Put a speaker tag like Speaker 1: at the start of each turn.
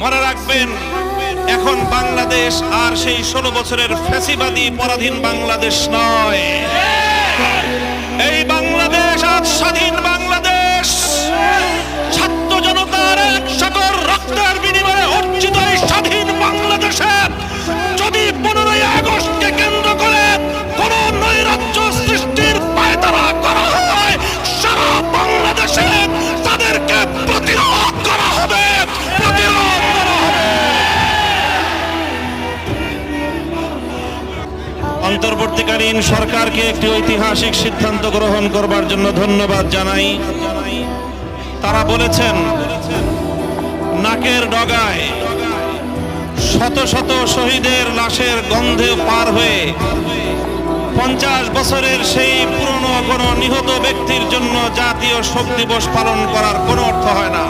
Speaker 1: মনে রাখবেন এখন বাংলাদেশ আর সেই ষোলো বছরের ফ্যাসিবাদী পরাধীন বাংলাদেশ নয়। অন্তর্বর্তীকালীন সরকারকে একটি ঐতিহাসিক সিদ্ধান্ত গ্রহণ করবার জন্য ধন্যবাদ জানাই। তারা বলেছেন, নাকের ডগায় শত শত শহীদের লাশের গন্ধে পার হয়ে পঞ্চাশ বছরের সেই পুরনো কোনো নিহত ব্যক্তির জন্য জাতীয় শোক দিবস পালন করার কোনো অর্থ হয় না।